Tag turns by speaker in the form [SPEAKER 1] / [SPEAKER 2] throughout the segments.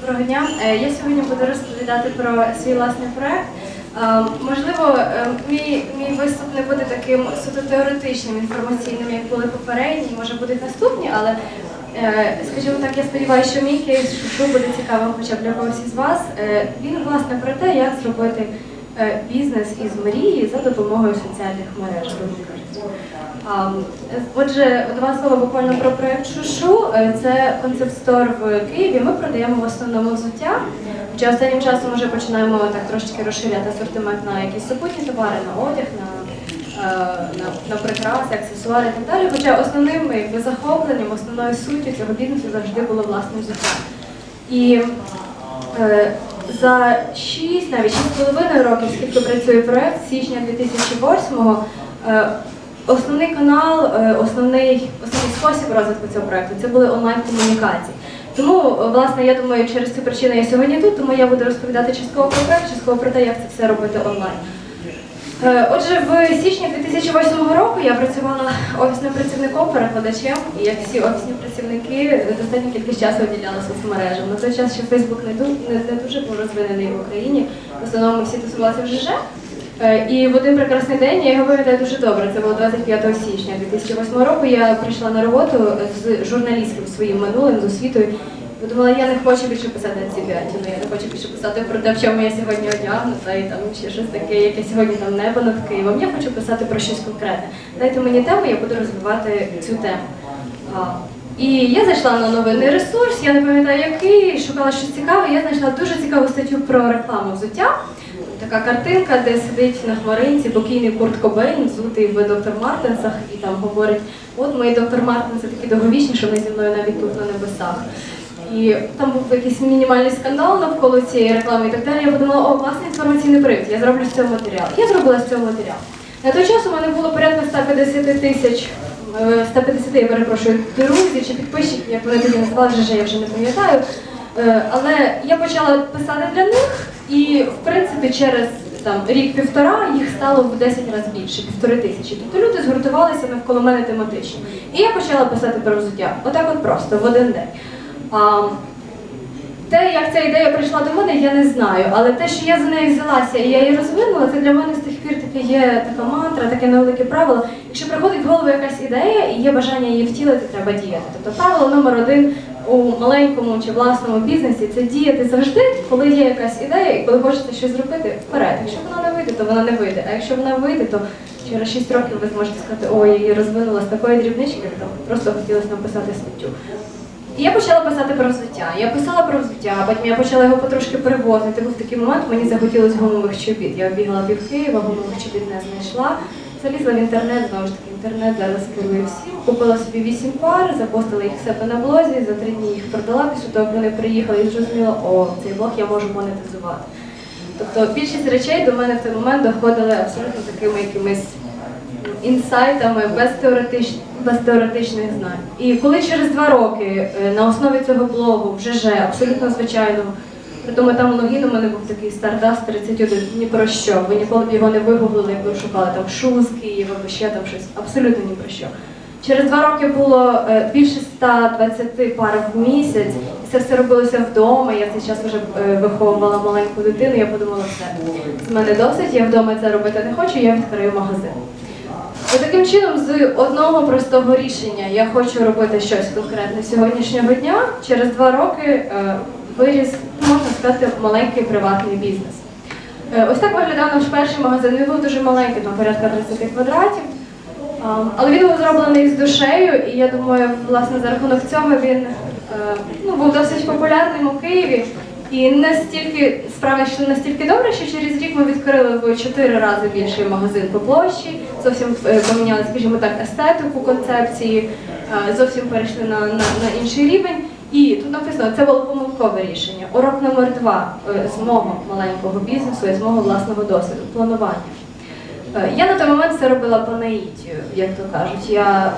[SPEAKER 1] Доброго дня. Е, Я сьогодні буду розповідати про свій власний проект. Е, Можливо, е, мій, мій виступ не буде таким суто теоретичним, інформаційним, як були попередні, може будуть наступні, але скажімо так, я сподіваюся, що мій кейс буде цікавим хоча б для когось із вас. Він власне про те, як зробити бізнес із мрії за допомогою соціальних мереж. А, Отже, два слова буквально про проект Шушу. Е, Це концепт-стор в Києві. Ми продаємо в основному взуття. Хоча останнім часом вже починаємо так трошечки розширяти асортимент на якісь супутні товари, на одяг, на, е, на, на прикраси, аксесуари і так далі. Хоча основним якби, захопленням, основною суттю цього бізнесу завжди було власне взуття. І Е, За 6, навіть 6,5 років, скільки працює проєкт, з січня 2008-го, е, основний канал, е, основний, основний спосіб розвитку цього проєкту це були онлайн-комунікації. Тому, е, власне, я думаю, через цю причину я сьогодні тут, тому я буду розповідати частково про проект, частково про те, як це все робити онлайн. Е, Отже, в січні 2008 року я працювала офісним працівником, перекладачем, і як всі офісні працівники, достатньо кількість часу виділяла соцмережам. На той час ще Фейсбук не, ду- не, не дуже був розвинений в Україні. В основному всі тусувалися в ЖЖ. Е, І в один прекрасний день я його пам'ятаю дуже добре. Це було 25 січня 2008 року. Я прийшла на роботу з журналістським своїм минулим з освітою. Подумала, я не хочу більше писати антибіотину, я не хочу більше писати про те, в чому я сьогодні одягнута, і там ще щось таке, яке сьогодні там небо над Києвом. Я хочу писати про щось конкретне. Дайте мені тему, я буду розвивати цю тему. А, І я зайшла на новинний ресурс, я не пам'ятаю який, шукала щось цікаве. Я знайшла дуже цікаву статтю про рекламу взуття. Така картинка, де сидить на хмаринці покійний Курт Кобейн, взутий в доктор Мартенсах, і там говорить: от мої доктор Мартенси такі довговічні, що вони зі мною навіть тут на небесах. І там був якийсь мінімальний скандал навколо цієї реклами і так далі. Я подумала, о, класний інформаційний привід, я зроблю з цього матеріал. Я зробила з цього матеріал. На той час у мене було порядка 150 тисяч, е, 150, я перепрошую, друзів чи підписчиків, як вони тоді називали, вже я вже не пам'ятаю. Е, Але я почала писати для них, і в принципі через там рік-півтора їх стало в 10 разів більше, півтори тисячі. Тобто люди згуртувалися навколо мене тематично. І я почала писати про взуття. Отак от просто, в один день. А, те, як ця ідея прийшла до мене, я не знаю. Але те, що я за нею взялася і я її розвинула, це для мене з тих пір таке є така мантра, таке невелике правило. Якщо приходить в голову якась ідея і є бажання її втілити, треба діяти. Тобто правило номер один у маленькому чи власному бізнесі це діяти завжди, коли є якась ідея і коли хочеться щось зробити вперед. Якщо вона не вийде, то вона не вийде. А якщо вона вийде, то через 6 років ви зможете сказати, ой, я її розвинула з такої дрібнички, там просто хотілося написати статтю. І я почала писати про взуття. Я писала про взуття, потім я почала його потрошки перевозити. Був такий момент, мені захотілося гумових чобіт. Я обігала пів Києва, гумових чобіт не знайшла. Залізла в інтернет, знову ж таки, інтернет зараз керує всім. Купила собі вісім пар, запостила їх в себе на блозі, за три дні їх продала, після того як вони приїхали і зрозуміла, о, цей блог я можу монетизувати. Тобто більшість речей до мене в той момент доходили абсолютно такими якимись інсайтами без теоретичних, без теоретичних знань. І коли через два роки е, на основі цього блогу в ЖЖ, абсолютно звичайному, при тому там логін у мене був такий Stardust 31, ні про що. Ви ніколи б його не вигуглили, якби шукали там шуз Києва або ще там щось. Абсолютно ні про що. Через два роки було е, більше 120 пар в місяць, і це все робилося вдома. Я в цей час вже е, виховувала маленьку дитину. Я подумала, все з мене досить, я вдома це робити не хочу, я відкрию магазин. І таким чином, з одного простого рішення я хочу робити щось конкретне сьогоднішнього дня. Через два роки е, виріс, можна сказати, маленький приватний бізнес. Е, ось так виглядав наш перший магазин. Він був дуже маленький, там порядка 30 квадратів. Але він був зроблений з душею, і я думаю, власне, за рахунок цього він е, ну, був досить популярним у Києві. І настільки справи йшли настільки добре, що через рік ми відкрили в чотири рази більший магазин по площі, зовсім е, поміняли, скажімо так, естетику концепції, е, зовсім перейшли на, на, на інший рівень. І тут написано, це було помилкове рішення. Урок номер два е, з мого маленького бізнесу і з мого власного досвіду планування. Я на той момент це робила по наїтію, як то кажуть. Я,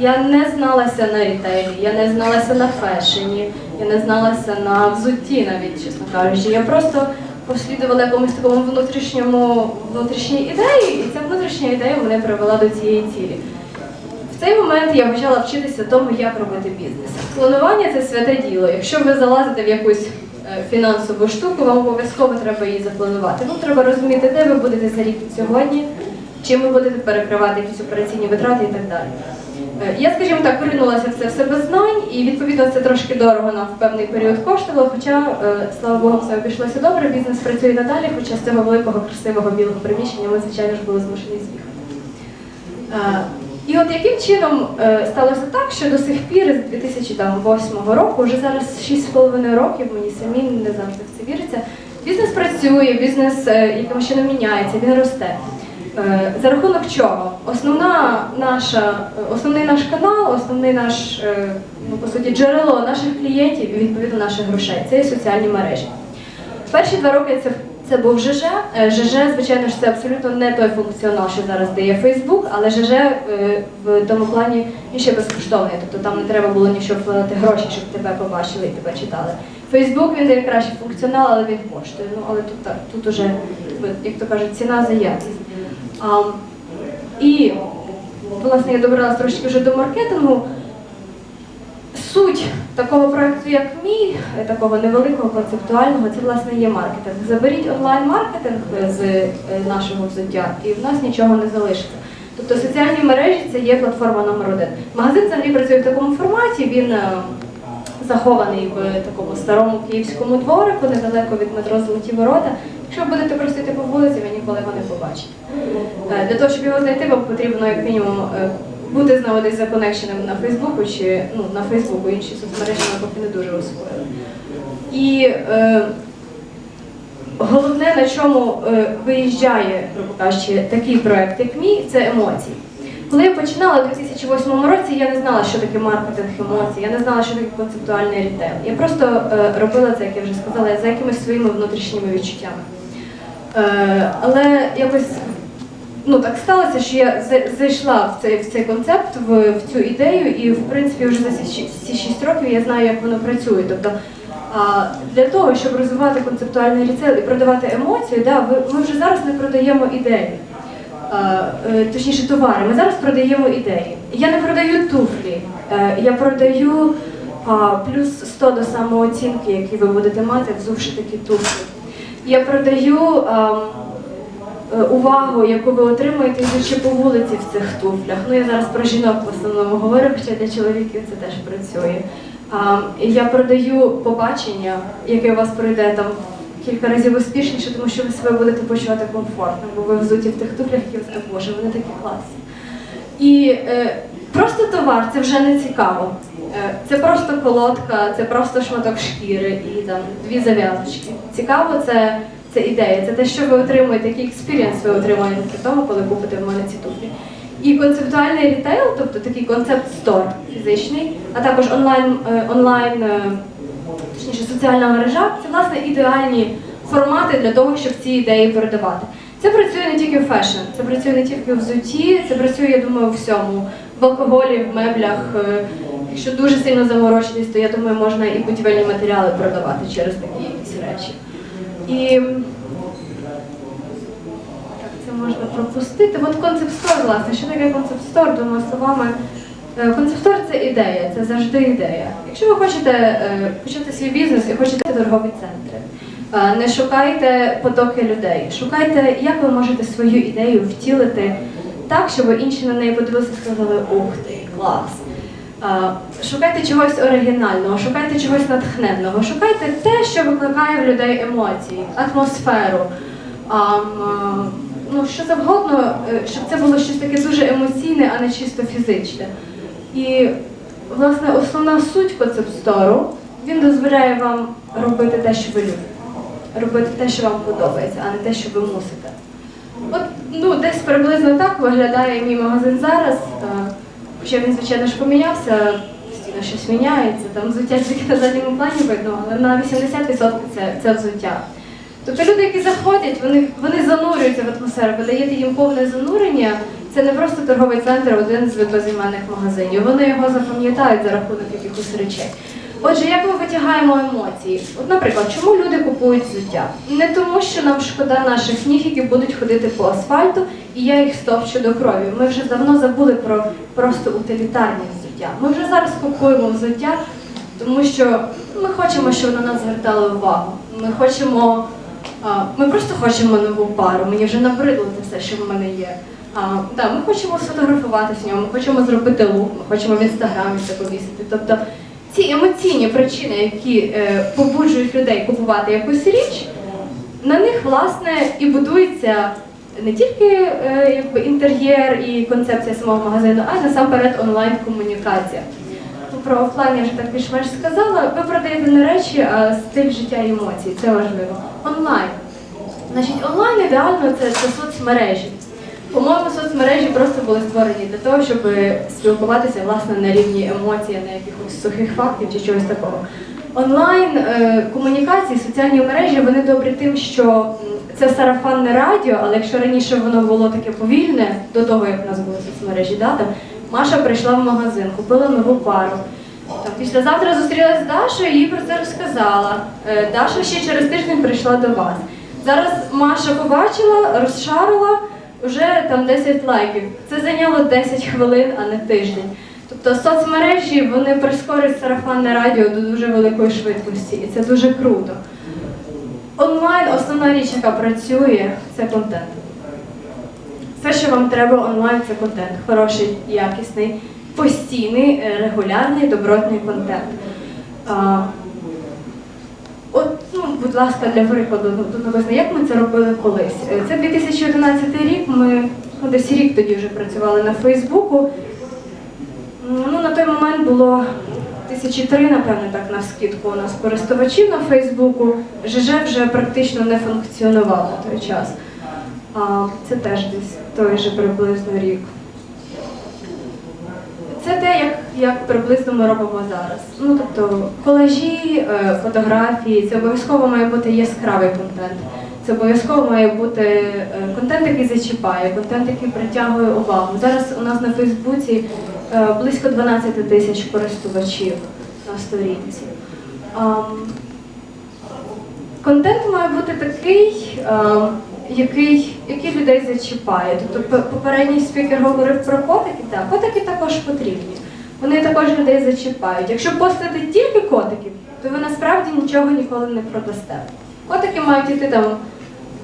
[SPEAKER 1] я не зналася на рітейлі, я не зналася на фешені, я не зналася на взутті навіть, чесно кажучи. Я просто послідувала якомусь такому внутрішньому внутрішній ідеї, і ця внутрішня ідея мене привела до цієї цілі. В цей момент я почала вчитися тому, як робити бізнес. Планування це святе діло. Якщо ви залазите в якусь е, фінансову штуку, вам обов'язково треба її запланувати. Вам треба розуміти, де ви будете за рік сьогодні, чим ви будете перекривати якісь операційні витрати і так далі. Е, Я, скажімо так, поринулася в це все без знань, і відповідно це трошки дорого нам в певний період коштувало. Хоча, е, слава Богу, все обійшлося добре, бізнес працює надалі, хоча з цього великого красивого білого приміщення ми, звичайно ж, були змушені з'їхати. Е, І от яким чином сталося так, що до сих пір з 2008 року, вже зараз 6,5 років, мені самі не завжди в це віриться. Бізнес працює, бізнес якимось чином міняється, він росте. Е, За рахунок чого? Основна наша, е, основний наш канал, основний наш, е, ну, по суті, джерело наших клієнтів і відповідно наших грошей це є соціальні мережі. Перші два роки це, це був ЖЖ. Е, ЖЖ, звичайно ж, це абсолютно не той функціонал, що зараз дає Фейсбук, але ЖЖ е, в тому плані ще безкоштовний, тобто там не треба було нічого вкладати гроші, щоб тебе побачили і тебе читали. Фейсбук він дає кращий функціонал, але він коштує. Ну але тут так, тут уже, як то кажуть, ціна за якість. І власне я добралася трошки вже до маркетингу. Суть такого проекту, як мій, е, такого невеликого концептуального, це власне є маркетинг. Заберіть онлайн-маркетинг з е, нашого взуття, і в нас нічого не залишиться. Тобто соціальні мережі це є платформа номер один. Магазин взагалі працює в такому форматі. Він е, захований в такому старому київському дворику, недалеко від метро Золоті Ворота. Якщо ви будете просити по вулиці, ви ніколи його не побачите. Е, Для того, щоб його знайти, вам потрібно як мінімум е, бути знову десь законекшеним на Фейсбуку чи ну, на Фейсбуку, інші соцмережі ми поки не дуже освоїли. І е, головне, на чому е, виїжджає, грубо кажучи, такий проект, як мій, це емоції. Коли я починала у 2008 році, я не знала, що таке маркетинг емоцій, я не знала, що таке концептуальний рітейл. Я просто е, робила це, як я вже сказала, за якимись своїми внутрішніми відчуттями. Е, але якось ну так сталося, що я зайшла в цей в цей концепт, в, в цю ідею, і в принципі вже за ці, ці 6 років я знаю, як воно працює. Тобто а, для того, щоб розвивати концептуальний рітейл і продавати емоції, да, ми вже зараз не продаємо ідеї. А, е, Точніше, товари. Ми зараз продаємо ідеї. Я не продаю туфлі, е, я продаю плюс 100 до самооцінки, які ви будете мати, взувши такі туфлі. Я продаю е, увагу, яку ви отримуєте, йдучи по вулиці в цих туфлях. Ну я зараз про жінок в основному говорю, хоча для чоловіків це теж працює. Я продаю побачення, яке у вас пройде там кілька разів успішніше, тому що ви себе будете почувати комфортно, бо ви взуті в тих туфлях, які ви боже, вони такі класні. І е, просто товар це вже не цікаво. Е, це просто колодка, це просто шматок шкіри і там дві зав'язочки. Цікаво, це, це ідея, це те, що ви отримуєте, який експірієнс ви отримуєте при тому, коли купите в мене ці туфлі. І концептуальний рітейл, тобто такий концепт стор фізичний, а також онлайн, е, онлайн е, точніше соціальна мережа, це власне ідеальні формати для того, щоб ці ідеї передавати. Це працює не тільки в фешн, це працює не тільки в взутті, це працює, я думаю, у всьому. В алкоголі, в меблях. е, Якщо дуже сильно заморочитись, то я думаю, можна і будівельні матеріали продавати через такі якісь речі. І так, це можна пропустити. От концепт стор, власне, що таке концепт стор, двома словами. Е, Концепт стор це ідея, це завжди ідея. Якщо ви хочете е, почати свій бізнес і хочете торгові центри, е, не шукайте потоки людей, шукайте, як ви можете свою ідею втілити так, щоб інші на неї подивилися і сказали Ух ти, клас. Шукайте чогось оригінального, шукайте чогось натхненного, шукайте те, що викликає в людей емоції, атмосферу. ну, що завгодно, щоб це було щось таке дуже емоційне, а не чисто фізичне. І, власне, основна суть концепт-стору, він дозволяє вам робити те, що ви любите, робити те, що вам подобається, а не те, що ви мусите. От ну, десь приблизно так виглядає мій магазин зараз. Хоча він, звичайно ж, помінявся, постійно щось міняється, там взуття тільки на задньому плані видно, але на 80% це, це взуття. Тобто люди, які заходять, вони, вони занурюються в атмосферу, ви даєте їм повне занурення. Це не просто торговий центр, один з безіменних магазинів. Вони його запам'ятають за рахунок якихось речей. Отже, як ми витягаємо емоції? От, наприклад, чому люди купують взуття? Не тому, що нам шкода наших ніг, які будуть ходити по асфальту, і я їх стопчу до крові. Ми вже давно забули про просто утилітарні взуття. Ми вже зараз купуємо взуття, тому що ми хочемо, щоб на нас звертали увагу. Ми хочемо, ми просто хочемо нову пару. Мені вже набридло те все, що в мене є. А, да, ми хочемо сфотографуватися в ньому, ми хочемо зробити лук, ми хочемо в інстаграмі це повісити. Тобто ці емоційні причини, які е, побуджують людей купувати якусь річ, на них власне і будується не тільки е, якби інтер'єр і концепція самого магазину, а й насамперед онлайн-комунікація. Ну, Про офлайн я вже так більш-менш сказала. Ви продаєте не речі, а стиль життя і емоції. Це важливо. Онлайн. Значить, онлайн ідеально це, це соцмережі. По-моєму, соцмережі просто були створені для того, щоб спілкуватися власне на рівні емоцій, а не якихось сухих фактів чи чогось такого. Онлайн е, комунікації, соціальні мережі вони добрі тим, що це сарафанне радіо, але якщо раніше воно було таке повільне, до того як в нас були соцмережі, да, там, Маша прийшла в магазин, купила нову пару. Там, післязавтра зустрілася з Дашою їй про це розказала. Е, Даша ще через тиждень прийшла до вас. Зараз Маша побачила, розшарила вже там 10 лайків. Це зайняло 10 хвилин, а не тиждень. Тобто соцмережі вони прискорюють сарафанне радіо до дуже великої швидкості, і це дуже круто. Онлайн основна річ, яка працює, це контент. Все, що вам треба онлайн, це контент. Хороший, якісний, постійний, е, регулярний, добротний контент. Будь ласка, для прикладу, ну, тут написано, як ми це робили колись. Е, Це 2011 рік. Ми ну, десь рік тоді вже працювали на Фейсбуку. Ну, на той момент було тисячі три, напевно, так на скидку у нас користувачів на Фейсбуку. ЖЖ вже практично не функціонував на той час. А, це теж десь той же приблизно рік. Це те, як, як приблизно ми робимо зараз. Ну тобто колажі, е, фотографії, це обов'язково має бути яскравий контент. Це обов'язково має бути е, контент, який зачіпає, контент, який притягує увагу. Зараз у нас на Фейсбуці е, близько 12 тисяч користувачів на сторінці. Контент має бути такий, який, який людей зачіпає. Тобто попередній спікер говорив про котики, так, котики також потрібні. Вони також людей зачіпають. Якщо постати тільки котиків, то ви насправді нічого ніколи не продасте. Котики мають йти там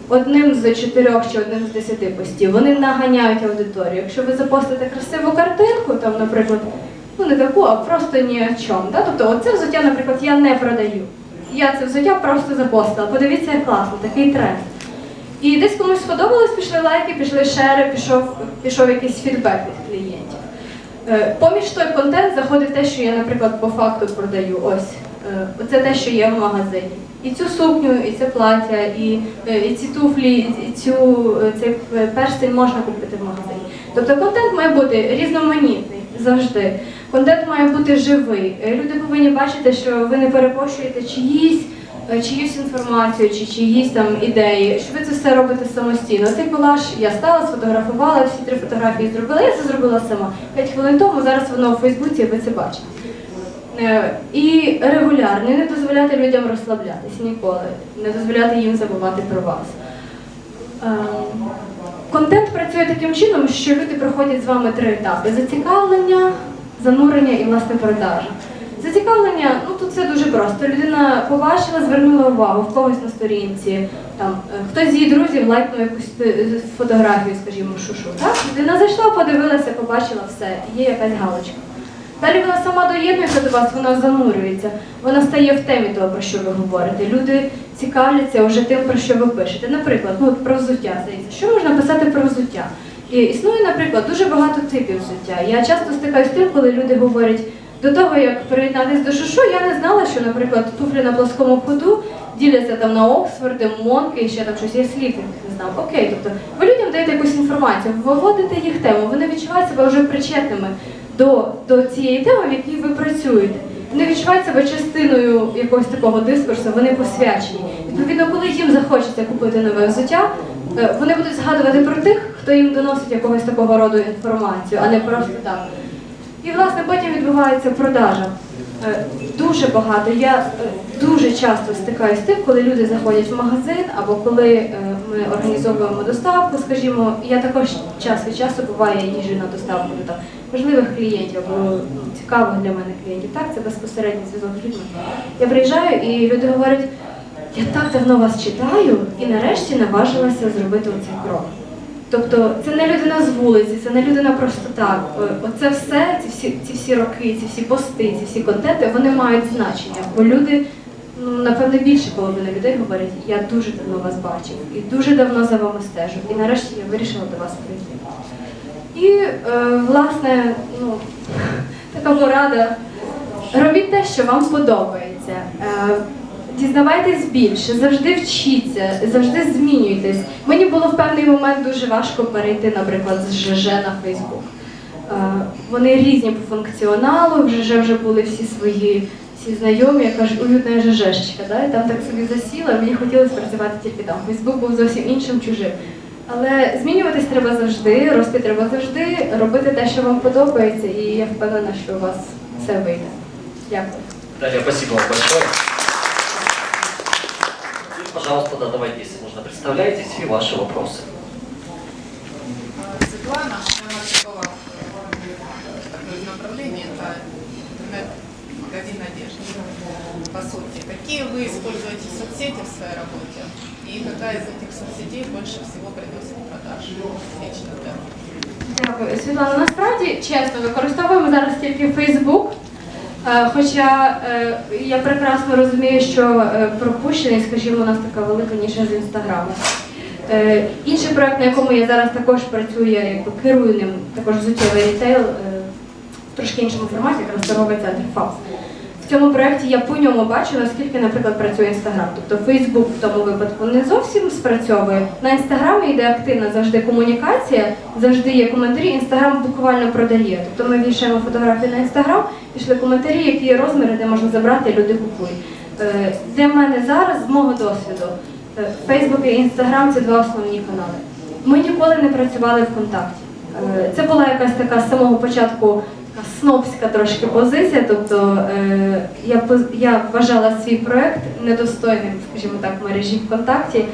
[SPEAKER 1] одним з чотирьох чи одним з десяти постів. Вони наганяють аудиторію. Якщо ви запостите красиву картинку, там, наприклад, ну не таку, а просто ні о чому. Да? Тобто, оце взуття, наприклад, я не продаю. Я це взуття просто запостила. Подивіться, як класно, такий тренд. І десь комусь сподобалось, пішли лайки, пішли шери, пішов, пішов якийсь фідбек від клієнтів. Е, Поміж той контент заходить те, що я, наприклад, по факту продаю. Ось е, оце те, що є в магазині. І цю сукню, і це плаття, і, е, і ці туфлі, і, цю цей перстень можна купити в магазині. Тобто контент має бути різноманітний завжди. Контент має бути живий. Люди повинні бачити, що ви не перепощуєте чиїсь. Е, Чиюсь інформацію чи чиїсь там ідеї, що ви це все робите самостійно. Цей колаж я стала, сфотографувала, всі три фотографії зробила. Я це зробила сама. П'ять хвилин тому зараз воно у Фейсбуці, ви це бачите. Е, І регулярно, не дозволяти людям розслаблятись ніколи, не дозволяти їм забувати про вас. Ем, Контент працює таким чином, що люди проходять з вами три етапи: зацікавлення, занурення і власне продажа. Зацікавлення, ну тут все дуже просто. Людина побачила, звернула увагу в когось на сторінці, там е, хтось з її друзів лайкнув якусь фотографію, скажімо, шушу. Так? Людина зайшла, подивилася, побачила все, є якась галочка. Далі вона сама доєднується до вас, вона занурюється, вона стає в темі того, про що ви говорите. Люди цікавляться вже тим, про що ви пишете. Наприклад, ну про взуття здається. Що можна писати про взуття? І існує, наприклад, дуже багато типів взуття. Я часто стикаюся з тим, коли люди говорять, до того, як приєднатися до шушу, я не знала, що, наприклад, туфлі на плоскому ходу діляться там на Оксфорди, Монки і ще там щось. Я сліпих не знав. Окей, тобто ви людям даєте якусь інформацію, виводите їх тему, вони відчувають себе вже причетними до, до цієї теми, в якій ви працюєте. Вони відчувають себе частиною якогось такого дискурсу, вони посвячені. Відповідно, коли їм захочеться купити нове взуття, е, вони будуть згадувати про тих, хто їм доносить якогось такого роду інформацію, а не просто так. І власне потім відбувається продажа. Е, Дуже багато. Я е, дуже часто стикаюся з тим, коли люди заходять в магазин або коли е, ми організовуємо доставку, скажімо, я також час від часу буває їжджу на доставку до важливих клієнтів або цікавих для мене клієнтів. Так, це безпосередній зв'язок з людьми. Я приїжджаю і люди говорять, я так давно вас читаю і нарешті наважилася зробити оцей крок. Тобто це не людина з вулиці, це не людина просто так. Е, Оце все, ці всі, ці всі роки, ці всі пости, ці всі контенти, вони мають значення. Бо люди, ну напевне, більше половини людей говорять, я дуже давно вас бачив і дуже давно за вами стежу. І нарешті я вирішила до вас прийти. І е, власне, ну така порада. Робіть те, що вам подобається. Е, Дізнавайтесь більше, завжди вчіться, завжди змінюйтесь. Мені було в певний момент дуже важко перейти, наприклад, з ЖЖ на Фейсбук. Е, Вони різні по функціоналу, в ЖЖ вже були всі свої всі знайомі, я кажу, уютна ЖЖшечка, да? і там так собі засіла, мені хотілося працювати тільки там. Фейсбук був зовсім іншим чужим. Але змінюватись треба завжди, рости треба завжди, робити те, що вам подобається, і я впевнена, що у вас все вийде. Дякую.
[SPEAKER 2] Далее, спасибо вам большое. И, пожалуйста, да, давайте, если можно, представляйтесь и ваши вопросы.
[SPEAKER 3] Светлана, я начала такое направление, это интернет-магазин одежды. По сути, какие вы используете соцсети в своей работе? И какая из этих соцсетей больше всего приносит продаж лично для вас?
[SPEAKER 1] Дякую, Світлана. Насправді, чесно, використовуємо зараз тільки Фейсбук. Е, Хоча е, я прекрасно розумію, що е, пропущений, скажімо, у нас така велика ніша з інстаграму. Інший проект, на якому я зараз також працюю, я керую ним, також взуттєвий рітейл, в трошки іншому форматі, якраз здоровий центр ФАПС. В цьому проєкті я по ньому бачу, наскільки, наприклад, працює Інстаграм. Тобто Фейсбук в тому випадку не зовсім спрацьовує. На інстаграмі йде активна завжди комунікація, завжди є коментарі. Інстаграм буквально продає. Тобто ми вішаємо фотографії на інстаграм, пішли коментарі, які є розміри, де можна забрати, люди купують. Е, Для мене зараз, з мого досвіду, Фейсбук і Інстаграм це два основні канали. Ми ніколи не працювали в контакті. Е, Це була якась така з самого початку снобська трошки позиція. Тобто е, я, я вважала свій проект недостойним, скажімо так, мережі ВКонтакті.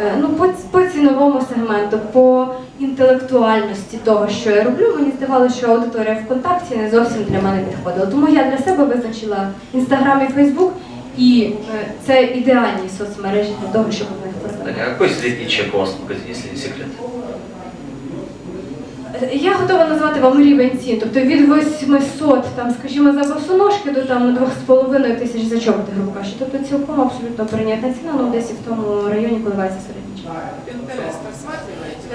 [SPEAKER 1] Е, ну, по, по ціновому сегменту, по інтелектуальності того, що я роблю, мені здавалося, що аудиторія ВКонтакті не зовсім для мене підходила. Тому я для себе визначила Інстаграм і Фейсбук, і е, це ідеальні соцмережі для того, щоб в них продавати.
[SPEAKER 2] А какой средний чек у вас в магазине, если не секрет?
[SPEAKER 1] Я готова назвати вам рівень цін, тобто від 800, там, скажімо, за босоножки до там 2,5 тисяч за чоботи, грубо кажучи. Тобто цілком абсолютно прийнятна ціна, ну десь в тому районі коливається.
[SPEAKER 3] Pinterest?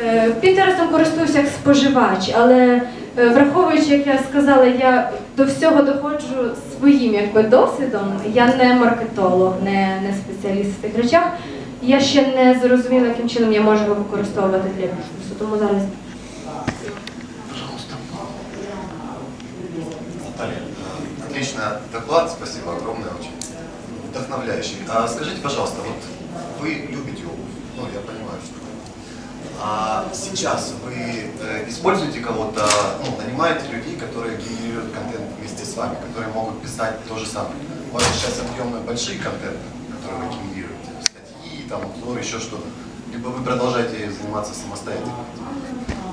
[SPEAKER 1] Е, Пінтерестом користуюся як споживач, але е, враховуючи, як я сказала, я до всього доходжу своїм якби досвідом. Я не маркетолог, не, не спеціаліст в цих речах. Я ще не зрозуміла, яким чином я можу його використовувати для бізнесу. Тому зараз
[SPEAKER 4] отлично доклад, спасибо огромное, очень вдохновляющий. А скажите, пожалуйста, вот вы любите обувь, ну я понимаю, что. А сейчас вы э, используете кого-то, ну, нанимаете людей, которые генерируют контент вместе с вами, которые могут писать то же самое. У вас сейчас объемные большие контенты, которые вы генерируете, статьи, там, обзоры, еще что-то. Либо вы продолжаете заниматься самостоятельно.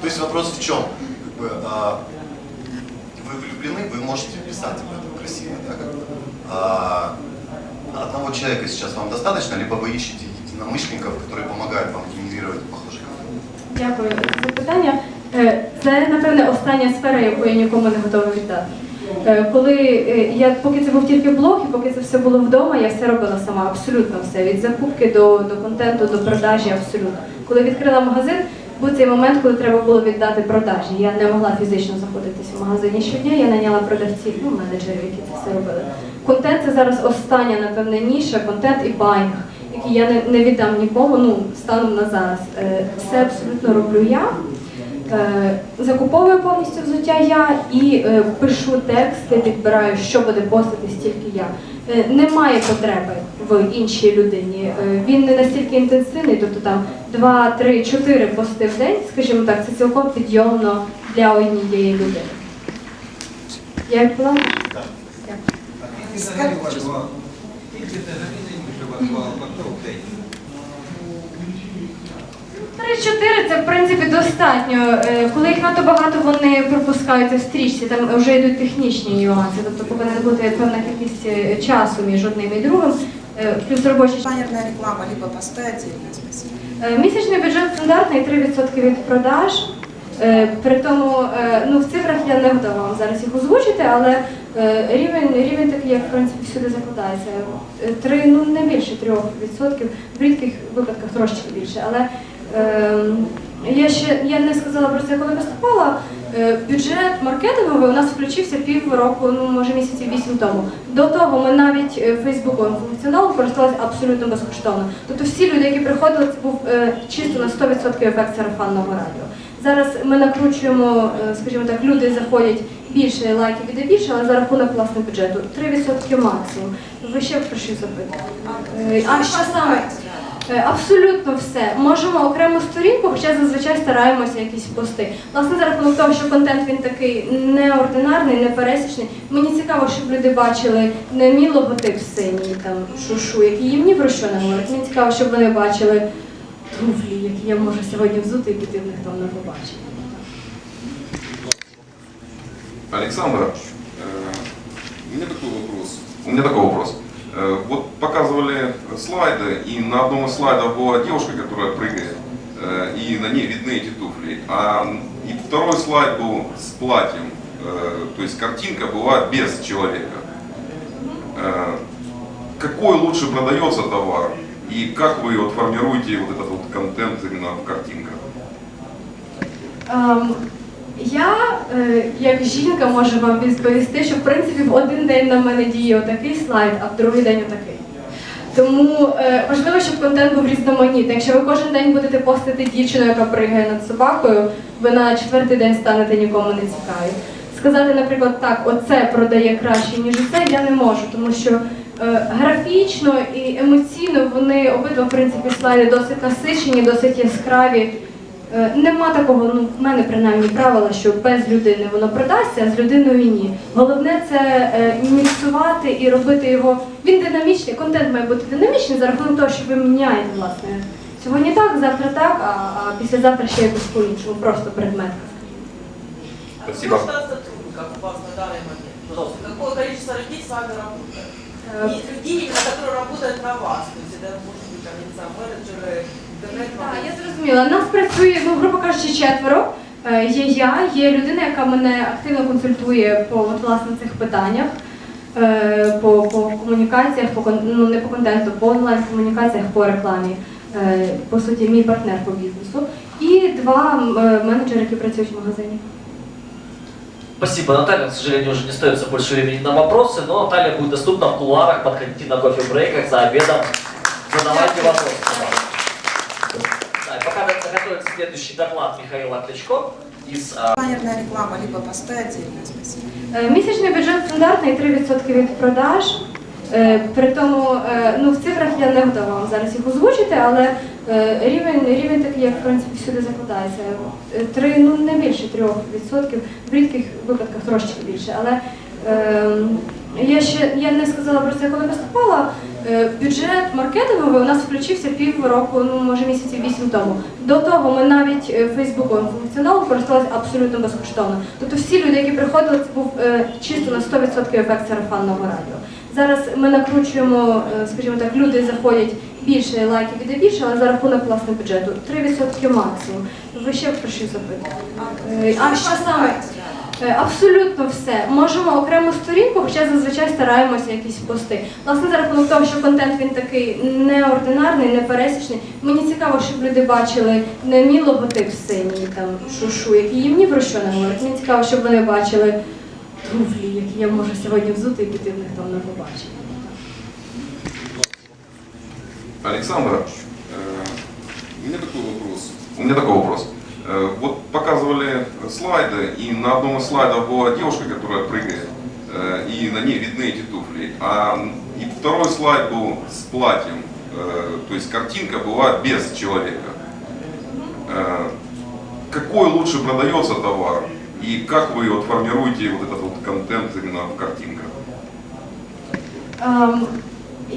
[SPEAKER 4] То есть вопрос в чем? Как бы, а, вы влюблены, вы можете писать об этом красиво, да, как бы. А, одного человека сейчас вам достаточно, либо вы ищете единомышленников, которые помогают вам генерировать похожий контент.
[SPEAKER 1] Дякую за запитання. Е, Це, напевне, остання сфера, яку я нікому не готова віддати. Е, Коли е, я поки це був тільки блог, і поки це все було вдома, я все робила сама, абсолютно все. Від закупки до, до контенту, до продажі, абсолютно. Коли відкрила магазин, був цей момент, коли треба було віддати продажі. Я не могла фізично знаходитися в магазині щодня, я наняла продавців, ну, менеджерів, які це все робили. Контент це зараз остання, напевне, ніша, контент і байнг які я не, не віддам нікому, ну, станом на зараз. Е, Все абсолютно роблю я. Е, Закуповую повністю взуття я і е, пишу тексти, підбираю, що буде постити стільки я. Е, Немає потреби в іншій людині. Е, Він не настільки інтенсивний, тобто там 2, 3, 4 пости в день, скажімо так, це цілком підйомно для однієї людини. Я відповіла?
[SPEAKER 4] Так.
[SPEAKER 1] Дякую.
[SPEAKER 5] Скільки взагалі у вас було? Скільки взагалі у вас було в день?
[SPEAKER 1] 3-4 це в принципі достатньо. Е, Коли їх надто багато, вони пропускаються в стрічці, там вже йдуть технічні нюанси, тобто повинна бути певна кількість е, часу між одним і другим, е, плюс робочий час.
[SPEAKER 6] Реклама, либо посты отдельно, спасибо.
[SPEAKER 1] Е, Місячний бюджет стандартний 3% від продаж. При тому, ну в цифрах я не готова вам зараз їх озвучити, але рівень, рівень такий, як в принципі всюди закладається. Три, ну не більше 3%, в рідких випадках трошечки більше. Але я ще я не сказала про це, коли виступала. Е, Бюджет маркетинговий у нас включився півроку, ну може місяців вісім тому. До того ми навіть е, фейсбуковим функціоналом користувалися абсолютно безкоштовно. Тобто всі люди, які приходили, це був е, чисто на 100% ефект сарафанного радіо. Зараз ми накручуємо, скажімо так, люди заходять більше, лайків іде більше, але за рахунок власне бюджету 3% максимум. Ви ще про що запитати? Е, А що саме? Е, Абсолютно все. Можемо окрему сторінку, хоча зазвичай стараємося якісь пости. Власне, за рахунок того, що контент він такий неординарний, непересічний. Мені цікаво, щоб люди бачили не мій логотип синій, там шушу, який їм ні про що не говорить. Мені цікаво, щоб вони бачили туфлі, які я можу сьогодні взути і піти в них там на побачення.
[SPEAKER 7] Александр, э, у меня такой вопрос. У меня такой вопрос. Э, Вот показывали слайды, и на одном из слайдов была девушка, которая прыгает, э, и на ней видны эти туфли. А и второй слайд был с платьем, э, то есть картинка была без человека. Какой лучше продается товар? И как вы вот формируете вот этот вот контент именно в картинках?
[SPEAKER 1] Ем, я, е, як жінка, можу вам відповісти, що в принципі в один день на мене діє отакий слайд, а в другий день отакий. Тому е, важливо, щоб контент був різноманітний. Якщо ви кожен день будете постити дівчину, яка пригає над собакою, ви на четвертий день станете нікому не цікаві. Сказати, наприклад, так, оце продає краще, ніж оце, я не можу, тому що е, графічно і емоційно вони обидва, в принципі, слайди досить насичені, досить яскраві. Е, Нема такого, ну в мене принаймні правила, що без людини воно продасться, а з людиною ні. Головне це е, міксувати і робити його. Він динамічний, контент має бути динамічний за рахунок того, що ви міняєте власне. Сьогодні так, завтра так, а, а післязавтра ще якось по-іншому, просто предмет.
[SPEAKER 2] Спасибо.
[SPEAKER 8] Сколько сотрудников у вас на данный момент?
[SPEAKER 2] Пожалуйста.
[SPEAKER 8] Какое количество людей с вами работает?
[SPEAKER 1] Е,
[SPEAKER 8] И людей, именно, которые работают на вас. То есть это может быть, там, я не знаю, менеджеры, интернет
[SPEAKER 1] так, я зрозуміла. Нас працює, ну, грубо кажучи, четверо. Е, Є я, є людина, яка мене активно консультує по от, власне цих питаннях, е, по, по комунікаціях, по кон- ну не по контенту, по онлайн-комунікаціях, по рекламі. Е, По суті, мій партнер по бізнесу. І два м, е, менеджери, які працюють в магазині.
[SPEAKER 2] Спасибо, Наталья. К сожалению, уже не остается больше времени на вопросы, но Наталья будет доступна в кулуарах, подходите на кофе-брейках за обедом. Задавайте вопросы. пожалуйста. Да, и пока готовится следующий доклад Михаила Кличко из
[SPEAKER 6] Баннерная реклама, либо посты отдельно, спасибо.
[SPEAKER 1] Е, Місячний бюджет стандартний 3% від продаж. Е, При тому, е, ну в цифрах я не готова вам зараз їх озвучити, але е, рівень, рівень такий, як в принципі всюди закладається. Е, Три, ну не більше 3%, в рідких випадках трошечки більше. Але е, я ще я не сказала про це, коли виступала. Е, Бюджет маркетинговий у нас включився півроку, ну може місяців вісім тому. До того ми навіть е, фейсбуковим функціоналом користувалися абсолютно безкоштовно. Тобто всі люди, які приходили, це був е, чисто на 100% ефект сарафанного радіо. Зараз ми накручуємо, скажімо так, люди заходять більше, лайків іде більше, але за рахунок власне бюджету 3% максимум. Ви ще про що запитати? Е, А що саме? Е, Абсолютно все. Можемо окрему сторінку, хоча зазвичай стараємося якісь пости. Власне, за рахунок того, що контент він такий неординарний, непересічний. Мені цікаво, щоб люди бачили не мій логотип синій, там шушу, який їм ні про що не говорить. Мені цікаво, щоб вони бачили туфлі, які я можу сьогодні взути і піти в них там на побачення.
[SPEAKER 7] Александр, э, у меня такой вопрос. У меня такой вопрос. Э, Вот показывали слайды, и на одном из слайдов была девушка, которая прыгает, э, и на ней видны эти туфли. А и второй слайд был с платьем, э, то есть картинка была без человека. Какой лучше продается товар? И как вы вот формируете вот этот вот контент именно в картинках?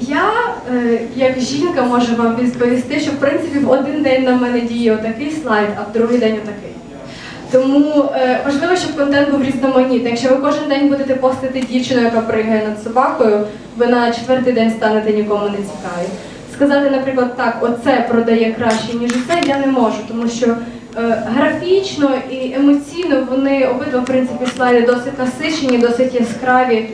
[SPEAKER 1] Я, е, як жінка, можу вам відповісти, що в принципі в один день на мене діє отакий слайд, а в другий день отакий. Тому е, важливо, щоб контент був різноманітний. Якщо ви кожен день будете постити дівчину, яка пригає над собакою, ви на четвертий день станете нікому не цікаві. Сказати, наприклад, так, оце продає краще, ніж це, я не можу, тому що е, графічно і емоційно вони обидва, в принципі, слайди досить насичені, досить яскраві.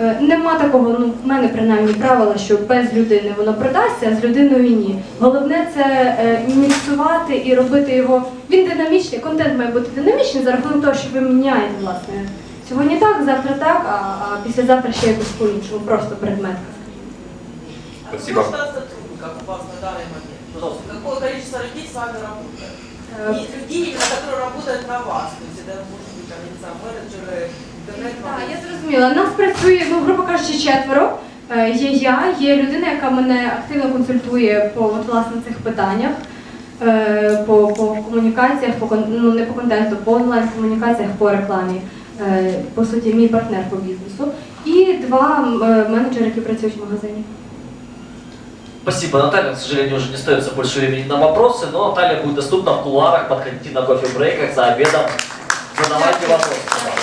[SPEAKER 1] Е, Нема такого, ну в мене принаймні правила, що без людини воно продасться, а з людиною ні. Головне це е, міксувати і робити його. Він динамічний, контент має бути динамічний за рахунок того, що ви міняєте власне. Сьогодні так, завтра так, а, а післязавтра ще якось по-іншому, просто предмет.
[SPEAKER 7] Спасибо.
[SPEAKER 8] Сколько сотрудников у вас на данный момент?
[SPEAKER 2] Пожалуйста.
[SPEAKER 8] Какое количество людей с вами работает?
[SPEAKER 1] Э,
[SPEAKER 8] И людей, именно, которые работают на вас. То есть это может быть, там, я не знаю, менеджеры, интернет
[SPEAKER 1] так, я зрозуміла. Нас працює, ну, грубо кажучи, четверо. Е, Є я, є людина, яка мене активно консультує по от, власне цих питаннях, е, по, по комунікаціях, по кон- ну не по контенту, по онлайн-комунікаціях, по рекламі. Е, По суті, мій партнер по бізнесу. І два м, е, менеджери, які працюють в магазині.
[SPEAKER 2] Спасибо, Наталья. К сожалению, уже не остается больше времени на вопросы, но Наталья будет доступна в кулуарах, подходите на кофе-брейках за обедом. Задавайте вопросы.